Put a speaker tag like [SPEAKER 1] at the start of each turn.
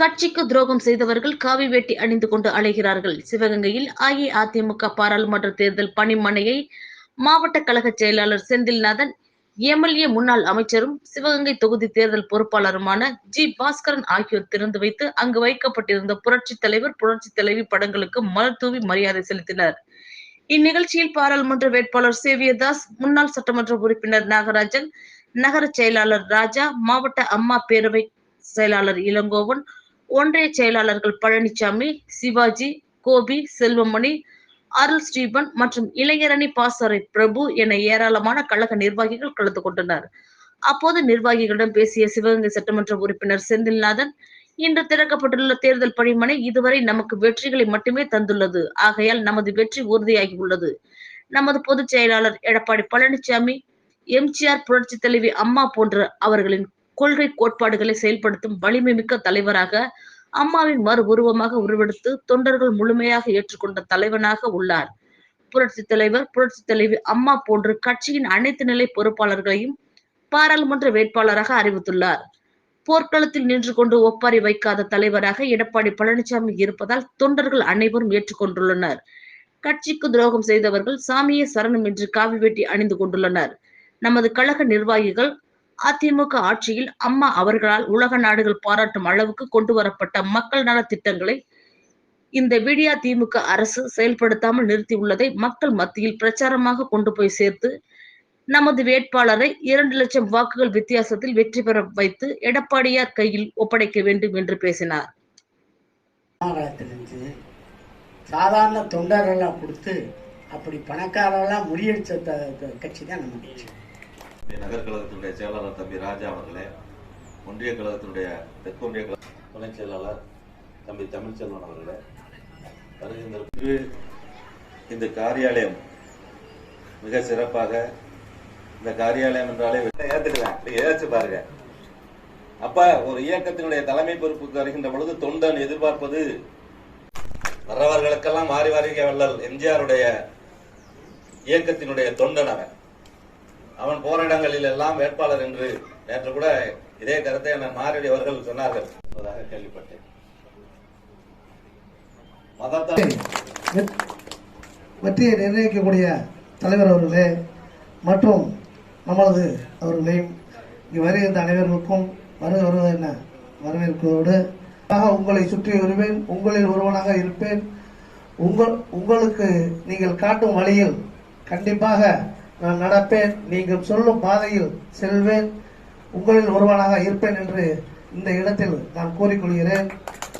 [SPEAKER 1] கட்சிக்கு துரோகம் செய்தவர்கள் காவி வேட்டி அணிந்து கொண்டு அலைகிறார்கள். சிவகங்கையில் அஇஅதிமுக பாராளுமன்ற தேர்தல் பணிமனையை மாவட்ட கழக செயலாளர் செந்தில்நாதன் எம்எல்ஏ முன்னாள் அமைச்சரும் சிவகங்கை தொகுதி தேர்தல் பொறுப்பாளருமான ஜி பாஸ்கரன் ஆகியோர் திறந்து வைத்து அங்கு வைக்கப்பட்டிருந்த புரட்சி தலைவர் புரட்சி தலைவி படங்களுக்கு மலர் தூவி மரியாதை செலுத்தினர். இந்நிகழ்ச்சியில் பாராளுமன்ற வேட்பாளர் சேவியதாஸ் முன்னாள் சட்டமன்ற உறுப்பினர் நாகராஜன் நகர செயலாளர் ராஜா மாவட்ட அம்மா பேரவை செயலாளர் இளங்கோவன் ஒன்றிய செயலாளர்கள் பழனிசாமி சிவாஜி கோபி செல்வமணி அருள் ஸ்ரீபன் மற்றும் இளைஞரணி பாசறை பிரபு என ஏராளமான கழக நிர்வாகிகள் கலந்து கொண்டனர். அப்போது நிர்வாகிகளிடம் பேசிய சிவகங்கை சட்டமன்ற உறுப்பினர் செந்தில்நாதன் இன்று திறக்கப்பட்டுள்ள தேர்தல் பணிமனை இதுவரை நமக்கு வெற்றிகளை மட்டுமே தந்துள்ளது. ஆகையால் நமது வெற்றி உறுதியாகி உள்ளது. நமது பொதுச் செயலாளர் எடப்பாடி பழனிசாமி எம்ஜிஆர் புரட்சி தலைவி அம்மா போன்ற அவர்களின் கொள்கை கோட்பாடுகளை செயல்படுத்தும் வலிமை மிக்க தலைவராக அம்மாவின் மறு உருவமாக உருவெடுத்து தொண்டர்கள் முழுமையாக ஏற்றுக்கொண்ட தலைவனாக உள்ளார். புரட்சி தலைவர் புரட்சி தலைவி அம்மா போன்று கட்சியின் அனைத்து நிலை பொறுப்பாளர்களையும் பாராளுமன்ற வேட்பாளராக அறிவித்துள்ளார். போர்க்களத்தில் நின்று கொண்டு ஒப்பாரி வைக்காத தலைவராக எடப்பாடி பழனிசாமி இருப்பதால் தொண்டர்கள் அனைவரும் ஏற்றுக்கொண்டுள்ளனர். கட்சிக்கு துரோகம் செய்தவர்கள் சாமியே சரணம் என்று காவி வேட்டி அணிந்து கொண்டுள்ளனர். நமது கழக நிர்வாகிகள் அதிமுக ஆட்சியில் அம்மா அவர்களால் உலக நாடுகள் பாராட்டும் அளவுக்கு கொண்டு வரப்பட்ட மக்கள் நல திட்டங்களை இந்த விடியா திமுக அரசு செயல்படுத்தாமல் நிறுத்தியுள்ளதை மக்கள் மத்தியில் பிரச்சாரமாக கொண்டு போய் சேர்த்து நமது வேட்பாளரை இரண்டு லட்சம் வாக்குகள் வித்தியாசத்தில் வெற்றி பெற வைத்து எடப்பாடியார் கையில் ஒப்படைக்க வேண்டும் என்று பேசினார்.
[SPEAKER 2] சாதாரண தொண்டர்கள்லாம் கொடுத்து அப்படி பணக்காரெல்லாம் முறியடிச்ச கட்சி தான் நம்ம கட்சி.
[SPEAKER 3] நகர் கழகத்தினுடைய செயலாளர் தம்பி ராஜா அவர்களே ஒன்றிய கழகத்தினுடைய தெற்கொன்றிய கழக துணைச் செயலாளர் தம்பி தமிழ்ச்செல்வன் அவர்களே வருகின்ற இந்த காரியாலயம் மிக சிறப்பாக இந்த காரியாலயம் என்றாலே ஏத்துக்கலாம் ஏதாச்சும் ஏதாச்சு பாருங்க. அப்ப ஒரு இயக்கத்தினுடைய தலைமை பொறுப்புக்கு வருகின்ற பொழுது தொண்டன் எதிர்பார்ப்பது வர்றவர்களுக்கெல்லாம் மாறி வாரிக வள்ளல். எம்ஜிஆருடைய இயக்கத்தினுடைய தொண்டன் அவன். அவன் போராட்டங்களில் எல்லாம் வேட்பாளர் என்று நேற்று கூட இதே கருத்தை என மாரடி அவர்கள் சொன்னார்கள். என்பதாக கேள்விப்பட்டேன். மதத்தால்
[SPEAKER 4] வெற்றியை நிர்ணயிக்கக்கூடிய தலைவர் அவர்களே மற்றும் நமது அவர்களையும் இங்கு வருகின்ற அனைவர்களுக்கும் வருக வருவது என்ன வரவேற்பதோடு ஆக உங்களை சுற்றி வருவேன் உங்களில் ஒருவனாக இருப்பேன். உங்கள் உங்களுக்கு நீங்கள் காட்டும் வழியில் கண்டிப்பாக நான் நடப்பேன். நீங்கள் சொல்லும் பாதையில் செல்வேன். உங்களில் ஒருவனாக இருப்பேன் என்று இந்த இடத்தில் நான் கூறிக்கொள்கிறேன்.